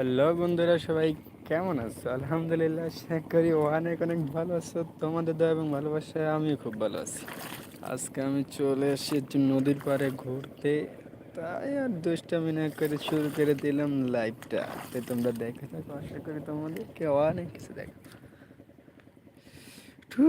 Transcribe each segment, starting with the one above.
Hello বন্ধুরা, সবাই কেমন আছো? আলহামদুলিল্লাহ, আশা করি অনেক অনেক ভালো আছো। তোমাদের দয়া এবং ভালোবাসায় আমিও খুব ভালো আছি। আজকে আমি চলে এসেছি নদীর পাড়ে ঘুরতে। তাই আর দুষ্টামি না করে শুরু করে দিলাম লাইভটা তো তোমরা দেখে থাকো, আশা করি তোমাদেরকে অনেক কিছু দেখো টু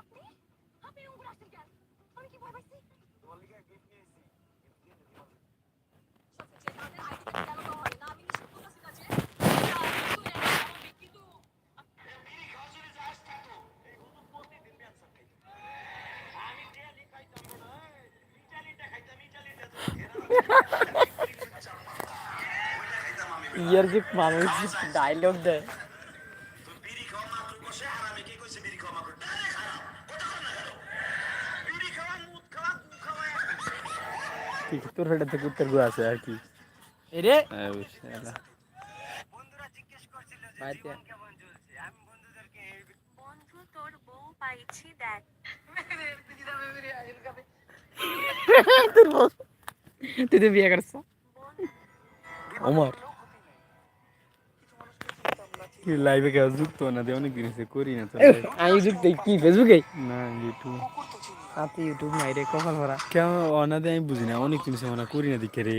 আপনি আপনি এরকম করে আসছেন কেন আমি কি ভয় পাইছি ইয়ার যে মানুষ ডায়লগ দেয় বিড়ি খাওয়া মাত্র বসে আর আমি কি কইছি বিড়ি খাওয়া মাত্র ডাইরেক্ট খারাপ কথা কর না কেন বিড়ি খাওয়া মুদ খাওয়া গু খাওয়া ঠিক তোর হেঁটে থেকে উত্তর গু আছে আর কি। এরে? বুঝলাম। বন্ধুরা জিজ্ঞেস করছিল যে বাড়িতে- জীবন কেমন চলছে আমি বন্ধুদেরকে এই বন্ধু তোর বউ পাইছি দেখ তুই তো বিয়ে করছ অমর কি লাইভে কেউ যুক্ত না দিয়ে অনেক দিন হয়েছে করি না তো। আমি যুক্ত কি ফেসবুকে না ইউটিউব তাতে ইউটিউব নাই রে কপাল ভরা। অনাদে আমি বুঝি না অনেক আমরা করি না দেখে রে।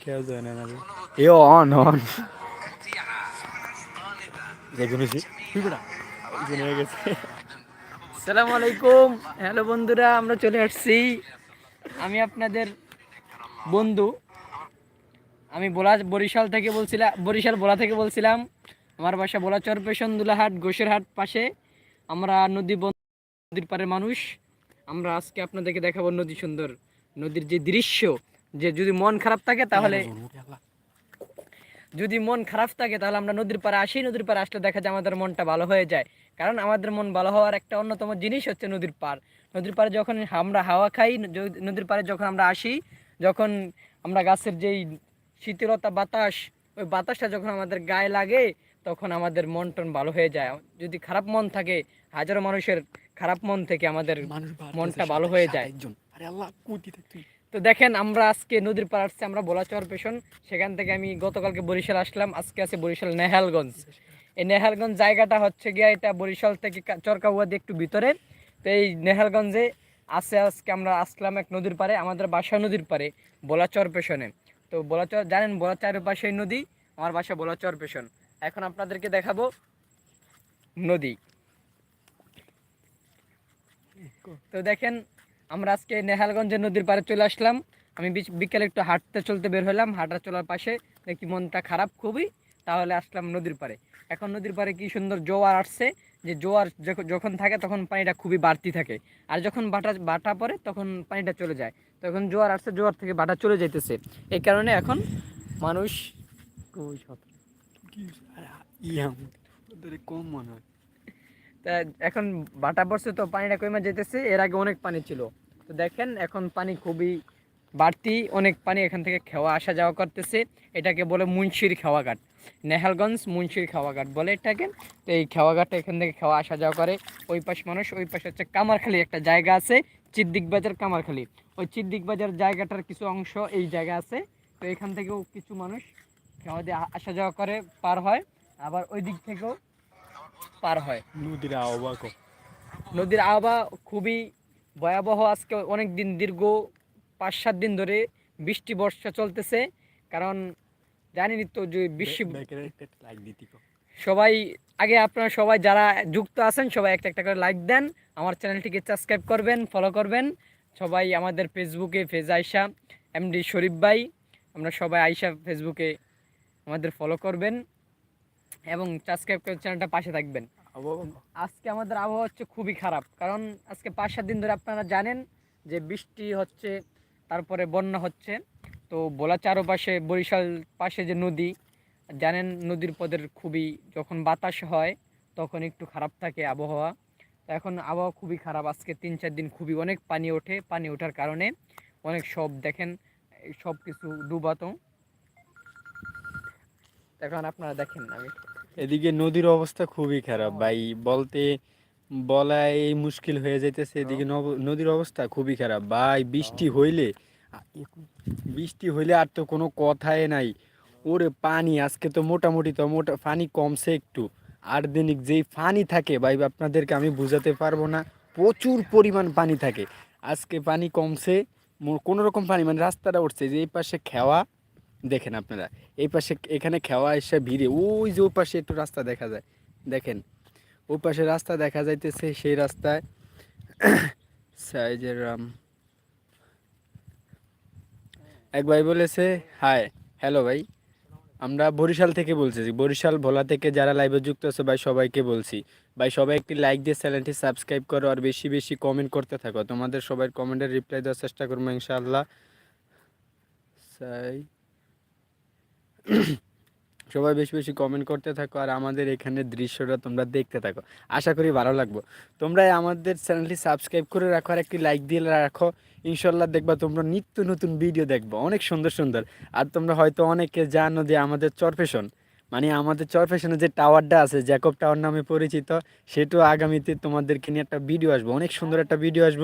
কেউ যায় না রে। এ অন অন। দেখুন জেনে গেছে। সালাম আলাইকুম। হ্যালো বন্ধুরা আমরা চলে আসছি আমি আপনাদের বন্ধু। আমি বোলা বরিশাল থেকে বলছিলাম বরিশাল বোলা থেকে বলছিলাম। আমার বাসা বোলা চরপেশন দুলাহাট গোসেরহাট পাশে। আমরা নদী নদীর পারে মানুষ। আমরা আজকে আপনাদেরকে দেখাবো নদী সুন্দর। নদীর যে দৃশ্য, যে যদি মন খারাপ থাকে তাহলে যদি মন খারাপ থাকে তাহলে আমরা নদীর পাড়ে আসি নদীর পাড়ে আসলে দেখা যায় আমাদের মনটা ভালো হয়ে যায়। কারণ আমাদের মন ভালো হওয়ার একটা অন্যতম জিনিস হচ্ছে নদীর পাড়। নদীর পাড়ে যখন আমরা হাওয়া খাই নদীর পাড়ে যখন আমরা আসি যখন আমরা গাছের যেই শীতলতা বাতাস ওই বাতাসটা যখন আমাদের গায়ে লাগে তখন আমাদের মন টন ভালো হয়ে যায়। যদি খারাপ মন থাকে হাজারো মানুষের খারাপ মন থেকে আমাদের মনটা ভালো হয়ে যায়। আরে আল্লাহ কোটি তুই? তো দেখেন, আমরা আজকে নদীর পার আসছি, আমরা বলাচর পেশন সেখান থেকে আমি গতকালকে বরিশাল আসলাম, আজকে আছে বরিশাল নেহালগঞ্জ। এই নেহালগঞ্জ জায়গাটা হচ্ছে গিয়া, এটা বরিশাল থেকে চরকাউয়া দিয়ে একটু ভিতরে। তো এই নেহালগঞ্জে আছে আজকে, আমরা আসলাম এক নদীর পারে আমাদের বাসা নদীর পারে বলাচর পেশনে তো বলাচর, জানেন, বলাচরের পাশে নদী, আমার বাসা বলাচর পেশন এখন আপনাদেরকে দেখাবো নদী। তো দেখেন আমরা আজকে নেহালগঞ্জের নদীর পাড়ে চলে আসলাম। আমি বিকেলে একটু হাঁটতে চলতে বের হলাম হাঁটা চলার পাশে দেখি মনটা খারাপ খুবই, তাহলে আসলাম নদীর পাড়ে। এখন নদীর পাড়ে কি সুন্দর জোয়ার আসছে, যে জোয়ার যখন থাকে তখন পানিটা খুবই বাড়তি থাকে। আর যখন বাটা বাটা পড়ে তখন পানিটা চলে যায়। তখন জোয়ার আসছে, জোয়ার থেকে বাটা চলে যাইতেছে। এই কারণে এখন মানুষ কম মনে হয়। তা এখন বাটা পড়ছে তো পানিটা কমে যেতেছে এর আগে অনেক পানি ছিল। তো দেখেন, এখন পানি খুবই বাড়তি, অনেক পানি এখান থেকে খেওয়া, আসা যাওয়া করতেছে। এটাকে বলে মুন্সির খেওয়াঘাট নেহালগঞ্জ মুন্সির খেওয়াঘাট বলে এটাকে। তো এই খেওয়াঘাটটা এখান থেকে খেওয়া, আসা যাওয়া করে। ওই পাশ মানুষ, ওই পাশে হচ্ছে কামারখালি একটা জায়গা আছে, চিদ্দিক বাজার কামারখালি। ওই চিদ্দিক বাজার জায়গাটার কিছু অংশ এই জায়গা আছে। তো এখান থেকেও কিছু মানুষ খেওয়া দিয়ে আসা যাওয়া করে, পার হয়। আবার ওই দিক থেকেও পার হয়। নদীর আহ্বাক নদীর আবহাওয়া খুবই ভয়াবহ। আজকে অনেক দিন দীর্ঘ পাঁচ সাত দিন ধরে বৃষ্টি বর্ষা চলতেছে। কারণ জানেনই তো যে কো। সবাই আগে আপনারা সবাই যারা যুক্ত আছেন সবাই একটা একটা করে লাইক দেন। আমার চ্যানেলটিকে সাবস্ক্রাইব করবেন ফলো করবেন। সবাই আমাদের ফেসবুকে ফেজ আয়সা এমডি শরীফ ভাই আমরা সবাই আয়সা ফেসবুকে আমাদের ফলো করবেন। এবং সাবস্ক্রাইব করে চ্যানেলটা পাশে থাকবেন। আজকে আমাদের আবহাওয়া হচ্ছে খুবই খারাপ কারণ আজকে পাঁচ সাত দিন ধরে আপনারা জানেন যে বৃষ্টি হচ্ছে তারপরে বন্যা হচ্ছে। তো বলা চারপাশে বরিশাল পাশে যে নদী জানেন নদীর পদের খুবই যখন বাতাস হয় তখন একটু খারাপ থাকে আবহাওয়া। তো এখন আবহাওয়া খুবই খারাপ আজকে তিন চার দিন খুবই অনেক পানি ওঠে পানি ওঠার কারণে অনেক সব দেখেন সব কিছু ডুবাতো। এখন আপনারা দেখেন আমি এদিকে নদীর অবস্থা খুবই খারাপ ভাই বলতে বলাই মুশকিল হয়ে যাইতেছে এদিকে নদীর অবস্থা খুবই খারাপ। ভাই বৃষ্টি হইলে বৃষ্টি হইলে আর তো কোনো কথাই নাই। ওরে পানি আজকে তো মোটামুটি তো মোটা পানি কমছে একটু। আর দিনিক যেই পানি থাকে ভাই আপনাদেরকে আমি বুঝাতে পারব না প্রচুর পরিমাণ পানি থাকে। আজকে পানি কমছে কোনো রকম পানি মানে রাস্তাটা উঠছে যে এই পাশে খেওয়া দেখেন আপনারা, এই পাশে এখানে খেওয়া এসে ভিড়ে, ওই যে ওই পাশে একটু রাস্তা দেখা যায়, দেখেন। ওই পাশে রাস্তা দেখা যাইতেছে, সেই রাস্তায় সাইজের রাম। এক ভাই বলেছে, হাই, হ্যালো ভাই, আমরা বরিশাল থেকে বলছি, বরিশাল ভোলা থেকে যারা লাইভে যুক্ত আছে, ভাই সবাইকে বলছি। ভাই, সবাই একটি লাইক দিয়ে চ্যানেলটি সাবস্ক্রাইব করো আর বেশি বেশি কমেন্ট করতে থাকো। তোমাদের সবাই কমেন্টের রিপ্লাই দেওয়ার চেষ্টা করব ইনশাআল্লাহ। সাই সবাই বেশি বেশি কমেন্ট করতে থাকো আর আমাদের এখানে দৃশ্যটা তোমরা দেখতে থাকো। আশা করি ভালো লাগবো। তোমরা আমাদের চ্যানেলটি সাবস্ক্রাইব করে রাখো আর একটি লাইক দিয়ে রাখো। ইনশাল্লাহ দেখবা তোমরা নিত্য নতুন ভিডিও দেখব। অনেক সুন্দর সুন্দর। আর তোমরা হয়তো অনেকে জানো যে আমাদের চরফেশন মানে আমাদের চরফেশনে যে টাওয়ারটা আছে জ্যাকব টাওয়ার নামে পরিচিত, সেটাও আগামীতে তোমাদেরকে নিয়ে একটা ভিডিও আসব। অনেক সুন্দর একটা ভিডিও আসব।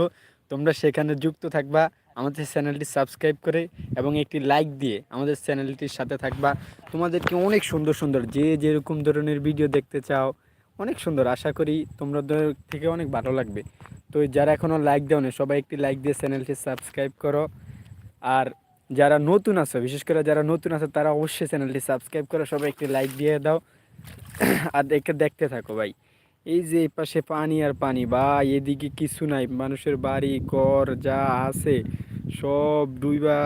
তোমরা সেখানে যুক্ত থাকবা, আমাদের চ্যানেলটি সাবস্ক্রাইব করে এবং একটি লাইক দিয়ে আমাদের চ্যানেলটির সাথে থাকবা। তোমাদেরকে অনেক সুন্দর সুন্দর, যে যেরকম ধরনের ভিডিও দেখতে চাও, অনেক সুন্দর। আশা করি তোমাদের থেকে অনেক ভালো লাগবে। তো যারা এখনও লাইক দাও না সবাই একটি লাইক দিয়ে চ্যানেলটি সাবস্ক্রাইব করো। আর যারা নতুন আছো, বিশেষ করে যারা নতুন আছে, তারা অবশ্যই চ্যানেলটি সাবস্ক্রাইব করো, সবাই একটি লাইক দিয়ে দাও। আর দেখে দেখতে থাকো, ভাই। এই যে এই পাশে পানি আর পানি বা এদিকে কিছু নাই। মানুষের বাড়ি, ঘর, যা আছে, সব ডুইবা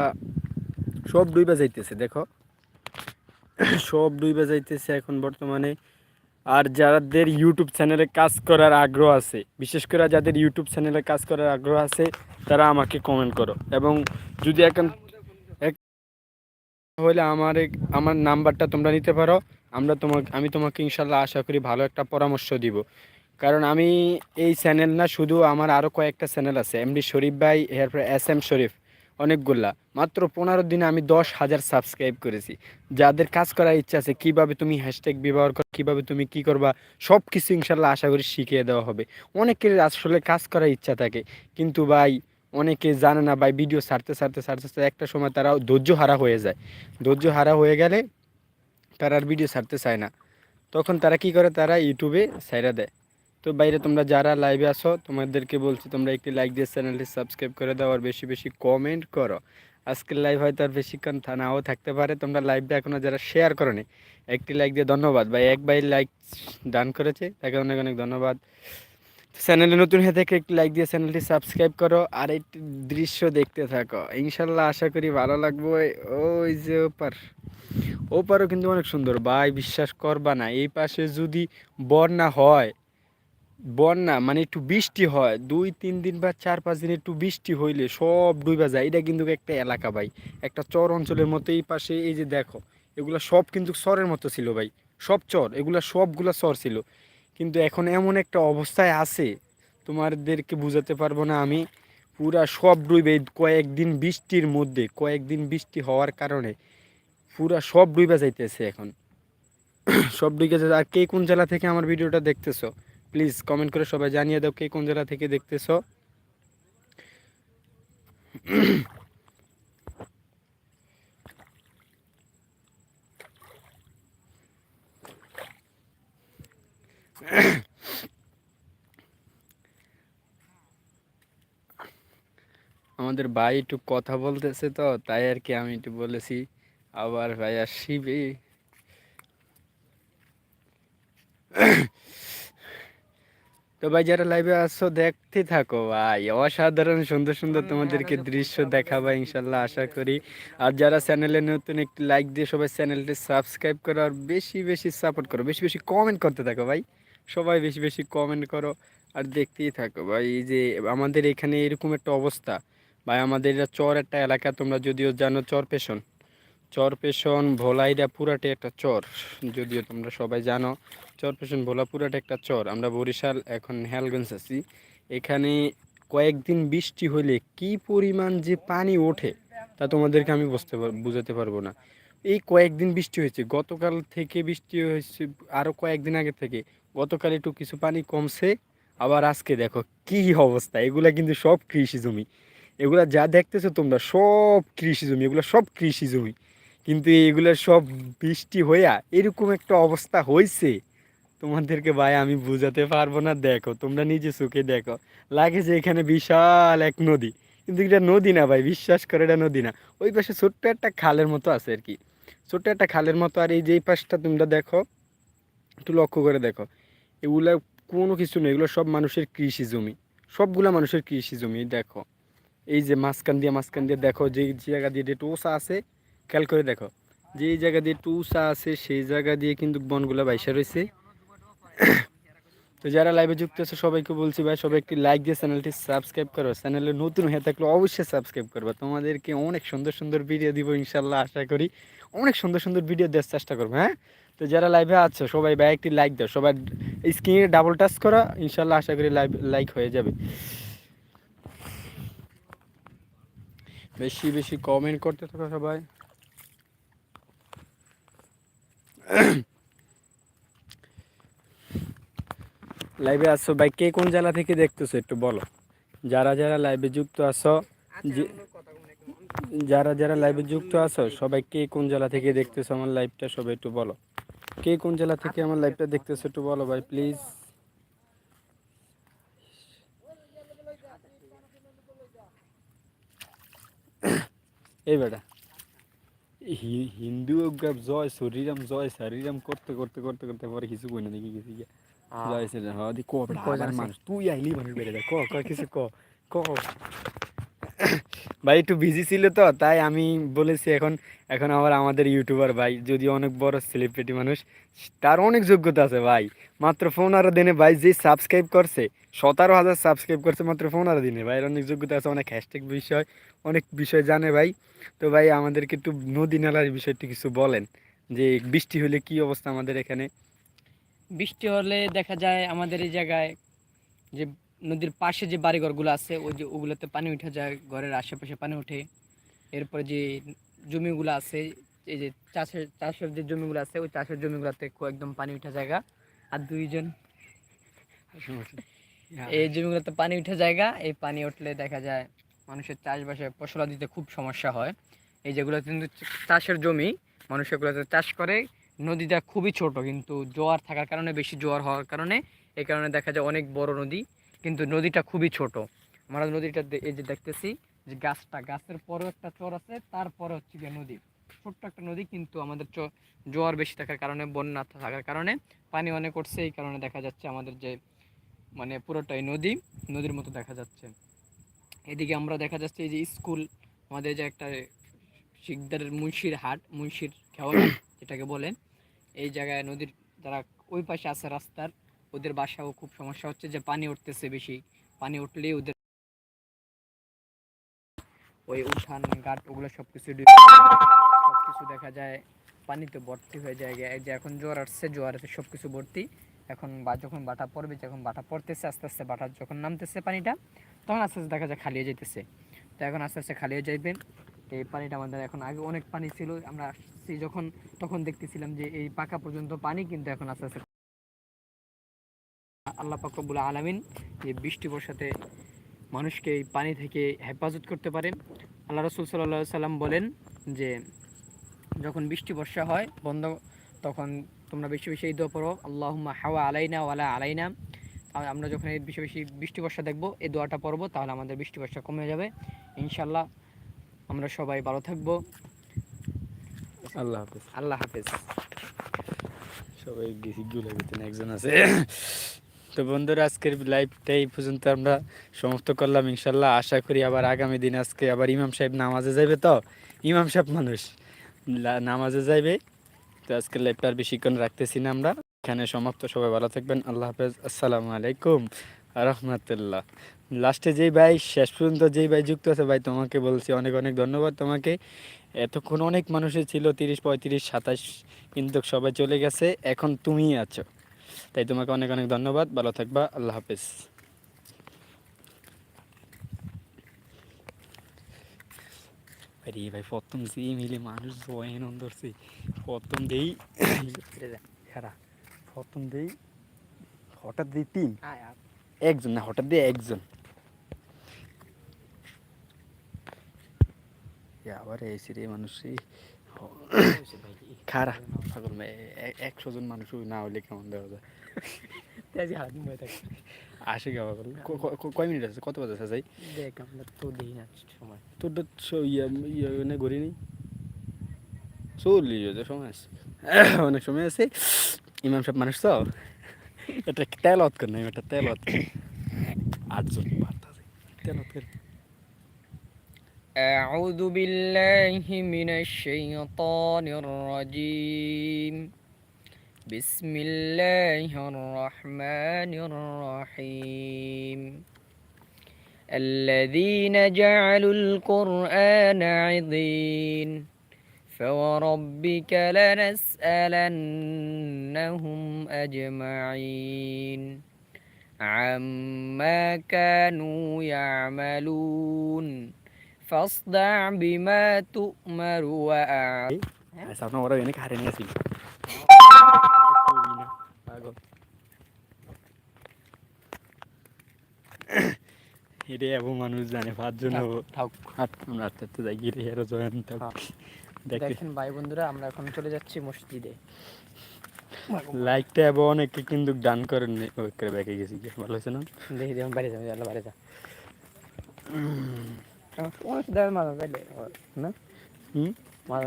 সব ডুইবা যাইতেছে, দেখো। সব ডুইবা যাইতেছে এখন বর্তমানে। আর যাদের ইউটিউব চ্যানেলে কাজ করার আগ্রহ আছে, বিশেষ করে যাদের ইউটিউব চ্যানেলে কাজ করার আগ্রহ আছে, তারা আমাকে কমেন্ট করো। এবং যদি এখন হলে আমার আমার নাম্বারটা তোমরা নিতে পারো। আমরা তোমাকে, আমি তোমাকে ইনশাল্লাহ আশা করি ভালো একটা পরামর্শ দিব। কারণ আমি এই চ্যানেল না, শুধু আমার আরও কয়েকটা চ্যানেল আছে। এমডি শরীফ ভাই, এরপরে এস এম শরীফ, অনেকগুলা। মাত্র পনেরো দিনে আমি দশ হাজার সাবস্ক্রাইব করেছি। যাদের কাজ করার ইচ্ছা আছে, কীভাবে তুমি হ্যাশট্যাগ ব্যবহার করো, কীভাবে তুমি কি করবা সব কিছু ইনশাল্লাহ আশা করি শিখিয়ে দেওয়া হবে। অনেকের আসলে কাজ করার ইচ্ছা থাকে, কিন্তু ভাই, অনেকে জানে না ভাই, ভিডিও ছাড়তে ছাড়তে ছাড়তে ছাড়তে একটা সময় তারা ধৈর্য হারা হয়ে যায়। ধৈর্য হারা হয়ে গেলে তারা আর ভিডিও ছাড়তে চায় না। তখন তারা কি করে? তারা ইউটিউবে ছাইরা দেয়। তো বাইরে তোমরা যারা লাইভে আসো তোমাদেরকে বলছি তোমরা একটি লাইক দিয়ে চ্যানেলটি সাবস্ক্রাইব করে দাও আর বেশি বেশি কমেন্ট করো। আজকের লাইভ হয়তো আর বেশিক্ষণ থা- নাও থাকতে পারে। তোমরা লাইভটা এখনও যারা শেয়ার করো নি, একটি লাইক দিয়ে ধন্যবাদ। ভাই এক ভাই লাইক ডান করেছে তাকে অনেক অনেক ধন্যবাদ। চ্যানেলে নতুন হয়ে থেকে একটি লাইক দিয়ে চ্যানেলটি সাবস্ক্রাইব করো আর একটি দৃশ্য দেখতে থাকো। ইনশাল্লাহ আশা করি ভালো লাগবে। ওই যে ওপার। ওপারও কিন্তু অনেক সুন্দর। ভাই, বিশ্বাস করবা না, এই পাশে যদি বন্যা হয়, বন্যা মানে একটু বৃষ্টি হয়, দুই, তিন দিন বা চার, পাঁচ দিন একটু বৃষ্টি হইলে সব ডুইবা যায়। এটা কিন্তু একটা এলাকা ভাই, একটা চর অঞ্চলের মতো। এই পাশে এই যে দেখো, এগুলা সব কিন্তু চরের মতো ছিল ভাই, সব চর, এগুলা সবগুলা চর ছিল। কিন্তু এখন এমন একটা অবস্থায় আছে, তোমাদেরকে বুঝাতে পারব না আমি, পুরা সব এই কয়েকদিন বৃষ্টির মধ্যে, কয়েকদিন বৃষ্টি হওয়ার কারণে। পুরা সব ডুইবা যাইতেছে এখন। সব ডুবে যাচ্ছে আর কে কোন জেলা থেকে আমার ভিডিওটা দেখতেছো? প্লিজ কমেন্ট করে সবাই জানিয়ে দাও কে কোন জেলা থেকে দেখতেছো। আমাদের ভাই একটু কথা বলতেছে তো, তাই আর কি আমি একটু বলেছি। আবার ভাই আসিবে তো ভাই যারা লাইভে আসছো দেখতে থাকো ভাই। অসাধারণ সুন্দর সুন্দর তোমাদেরকে দৃশ্য দেখাবো ইনশাল্লাহ আশা করি। আর যারা চ্যানেলে নতুন একটি লাইক দিয়ে সবাই চ্যানেলটি সাবস্ক্রাইব করো আর বেশি বেশি সাপোর্ট করো। বেশি বেশি কমেন্ট করতে থাকো ভাই। সবাই বেশি বেশি কমেন্ট করো আর দেখতেই থাকো ভাই। এই যে আমাদের এখানে এরকম একটা অবস্থা। ভাই আমাদের চর একটা এলাকা তোমরা যদিও জানো চর পেশন চর পেশন ভোলাইরা পুরাটে একটা চর, যদিও তোমরা সবাই জানো, চর পেশন ভোলা পুরাটে একটা চর। আমরা বরিশাল, এখন হেলগঞ্জ আছি। এখানে কয়েকদিন বৃষ্টি হলে কি পরিমাণ যে পানি ওঠে, তা তোমাদেরকে আমি বুঝতে বুঝাতে পারব না। এই কয়েকদিন বৃষ্টি হয়েছে। গতকাল থেকে বৃষ্টি হয়েছে আরও কয়েকদিন আগে থেকে। গতকাল একটু কিছু পানি কমছে, আবার আজকে দেখো কি অবস্থা। এগুলা কিন্তু সব কৃষি জমি। এগুলা যা দেখতেছো তোমরা সব কৃষি জমি, এগুলো সব কৃষি জমি। কিন্তু এগুলো সব বৃষ্টি হইয়া এরকম একটা অবস্থা হয়েছে তোমাদেরকে ভাই আমি বুঝাতে পারব না, দেখো, তোমরা নিজে চোখে দেখো। লাগে যে এখানে বিশাল এক নদী। কিন্তু এটা নদী না ভাই, বিশ্বাস করে এটা নদী না। ওই পাশে ছোট্ট একটা খালের মতো আছে আর কি। ছোট্ট একটা খালের মতো, আর এই যে পাশটা তোমরা দেখো, একটু লক্ষ্য করে দেখো। এগুলা কোনো কিছু নেই, এগুলো সব মানুষের কৃষি জমি। সবগুলা মানুষের কৃষি জমি, দেখো। এই যে মাঝখান দিয়ে মাঝখান দিয়ে দেখো, যে জায়গা দিয়ে টোসা আছে খেয়াল করে দেখো যে এই জায়গা দিয়ে টুসা আছে, সেই জায়গা দিয়ে কিন্তু বনগুলা বাইসা রয়েছে তো যারা লাইভে যুক্ত আছে, সবাইকে বলছি ভাই, সবাই একটি লাইক দিয়ে চ্যানেলটি সাবস্ক্রাইব করো। চ্যানেলে নতুন হয়ে থাকলে অবশ্যই সাবস্ক্রাইব করব। তোমাদেরকে অনেক সুন্দর সুন্দর ভিডিও দিব ইনশাল্লাহ আশা করি অনেক সুন্দর সুন্দর ভিডিও দেওয়ার চেষ্টা করব হ্যাঁ? তো যারা লাইভে আছো, সবাই ভাই একটি লাইক দাও সবাই স্ক্রিনে ডাবল টাচ করা ইনশাল্লাহ আশা করি লাইভ লাইক হয়ে যাবে। বেশি বেশি কমেন্ট করতে থাকো সবাই। লাইভে আসছো ভাই কে কোন জেলা থেকে দেখতেছো একটু বলো। যারা যারা লাইভে যুক্ত আছো যে- যারা যারা লাইভে যুক্ত আছো সবাই কে কোন জেলা থেকে দেখতেছো আমার লাইভটা সবাই একটু বলো। কে কোন জেলা থেকে আমার লাইভটা দেখতেছো একটু বলো ভাই প্লিজ এই বেটা। হিন্দু জয় শরীরাম জয় শরীরাম করতে করতে করতে করতে পরে কিছু কই না দেখি কিছু জয় শ্রীরাম তুই আইলি মানুষ বেড়ে যায় ক ক কিছু ক ক। ভাই, একটু বিজি ছিল তো, তাই আমি বলেছি এখন এখন আবার আমাদের ইউটিউবার ভাই যদি অনেক বড় সেলিব্রিটি মানুষ, তার অনেক যোগ্যতা আছে ভাই। মাত্র পনেরো দিনে ভাই, যে সাবস্ক্রাইব করছে, সতেরো হাজার সাবস্ক্রাইব করছে মাত্র পনেরো দিনে। ভাই এর অনেক যোগ্যতা আছে, অনেক হ্যাশট্যাগ বিষয়, অনেক বিষয় জানে ভাই। তো ভাই, আমাদেরকে একটু নদী নালার বিষয়টি কিছু বলেন, যে বৃষ্টি হলে কি অবস্থা আমাদের এখানে? বৃষ্টি হলে দেখা যায় আমাদের এই জায়গায় যে নদীর পাশে যে বাড়িঘরগুলো আছে, ওই যে ওগুলোতে পানি উঠে যায়, ঘরের আশেপাশে পানি ওঠে। এরপরে যে জমিগুলো আছে, এই যে চাষের চাষের যে জমিগুলো আছে, ওই চাষের জমিগুলোতে একদম পানি উঠে জায়গা। আর দুইজন এই জমিগুলোতে পানি উঠে জায়গা। এই পানি উঠলে দেখা যায় মানুষের চাষবাসে ফসলা দিতে খুব সমস্যা হয়। এই যেগুলো কিন্তু চাষের জমি, মানুষ এগুলোতে চাষ করে। নদীটা খুবই ছোট, কিন্তু জোয়ার থাকার কারণে, বেশি জোয়ার হওয়ার কারণে, এই কারণে দেখা যায় অনেক বড় নদী। কিন্তু নদীটা খুবই ছোট। আমরা নদীটা এই যে দেখতেছি যে গাছটা, গাছের পরেও একটা চর আছে, তারপরে হচ্ছে গিয়ে নদী। ছোট্ট একটা নদী কিন্তু আমাদের জোয়ার বেশি থাকার কারণে, বন্যা থাকার কারণে পানি অনেক উঠছে, এই কারণে দেখা যাচ্ছে আমাদের যে মানে পুরোটাই নদী, নদীর মতো দেখা যাচ্ছে। এদিকে আমরা দেখা যাচ্ছে এই যে স্কুল, আমাদের যে একটা শিকদারের মুন্সির হাট, মুন্সির খেওয়ানা যেটাকে বলেন এই জায়গায় নদীর যারা ওই পাশে আছে রাস্তার ওদের বাসাও খুব সমস্যা হচ্ছে যে পানি উঠতেছে বেশি। পানি উঠলেই ওদের ওই উঠান, ঘাট ওগুলো সব কিছু সব কিছু দেখা যায়। পানিতে ভর্তি হয়ে যায়। যে এখন জোয়ার আসছে জোয়ার আছে সব কিছু ভর্তি। এখন বা যখন বাটা পড়বে, যখন বাটা পড়তেছে, আস্তে আস্তে বাটা যখন নামতেছে পানিটা, তখন আস্তে আস্তে দেখা যায় খালি হয়ে যেতেছে তো এখন আস্তে আস্তে খালি হয়ে যাইবে এই পানিটা আমাদের এখন আগে অনেক পানি ছিল। আমরা আসছি যখন, তখন দেখতেছিলাম যে এই পাকা পর্যন্ত পানি কিন্তু এখন আস্তে আস্তে আল্লাহ পাকবুল আলামিন যে বৃষ্টি বর্ষাতে মানুষকে এই পানি থেকে হেফাজত করতে পারে আল্লাহ রসুল সাল্লাহ সাল্লাম বলেন যে যখন বৃষ্টি বর্ষা হয় বন্ধ তখন তোমরা বেশি বেশি এই দোয়া পড়ো আল্লাহ হাওয়া আলাইনা ওয়ালা আলাইনা। আমরা যখন এই বেশি বেশি বৃষ্টি বর্ষা দেখব এই দোয়াটা পড়ব তাহলে আমাদের বৃষ্টি বর্ষা কমে যাবে ইনশাল্লাহ আমরা সবাই ভালো থাকব। আল্লাহ হাফেজ। আল্লাহ হাফেজ। সবাই একজন আছে। তো বন্ধুরা, আজকের লাইভটা এই পর্যন্ত আমরা সমাপ্ত করলাম। ইনশাল্লাহ আশা করি আবার আগামী দিন আজকে আবার ইমাম সাহেব নামাজে যাবে তো? ইমাম সাহেব মানুষ। নামাজে যাইবে। তো আজকের লাইভটা আর বেশিক্ষণ রাখতেছি না আমরা। এখানে সমাপ্ত। সবাই ভালো থাকবেন। আল্লাহ হাফেজ। আসসালামু আলাইকুম। রহমতুল্লাহ। লাস্টে যেই ভাই, শেষ পর্যন্ত যেই ভাই যুক্ত আছে, ভাই তোমাকে বলছি অনেক অনেক ধন্যবাদ তোমাকে। এতক্ষণ অনেক মানুষের ছিল, তিরিশ পঁয়ত্রিশ, সাতাশ, কিন্তু সবাই চলে গেছে। এখন তুমিই আছো। তাই তোমাকে অনেক অনেক ধন্যবাদ। ভালো থাকবা। আল্লাহ হাফেজ। আরে ভাই প্রথম যে মিলে মানুষ জয়েন ধরছে প্রথম দেই প্রথম দেই হঠাৎ দেই তিন। একজন না হঠাৎ দিয়ে একজন। আবার এসে রে মানুষ রে। খারা। পাগল একশো জন মানুষ না হলে কেমন দেওয়া যায়? তেজি হাত মুয়ে থাকে। আসে কে পাগল ক- ক- ক- কয় মিনিট আছে কত বাজে আছে যাই দেখ আমরা তো দিই না সময় তোর তো ছ- ইয়া ইয়া মানে ঘুরি নি চল্লিশ হাজার সময় আছে অনেক সময় আছে ইমাম সাহেব মানুষ তো এটা তেল অত কর না এটা তেল অত আটজন বার্তা তেল অত কর أعوذ بالله من الشيطان الرجيم بسم الله الرحمن الرحيم. الذين جعلوا القرآن عضين. فوربك لنسألنهم أجمعين. عما كانوا يعملون. فاصدع بما تؤمر وأعلم. আসিল এটা এবং মানুষ জানে পাঁচজন আস্তে যাই গিয়ে হেরো জয়েন। দেখে। দেখেন ভাই বন্ধুরা আমরা এখন চলে যাচ্ছি মসজিদে। লাইকটা এবং অনেকে কিন্তু ডান করেন করে ব্যাকে গেছি। ভালো হয়েছে না? দেখি দেখুন বাইরে যাব চলো বাইরে যা। মাথা তাইলে না? হুম? মাথা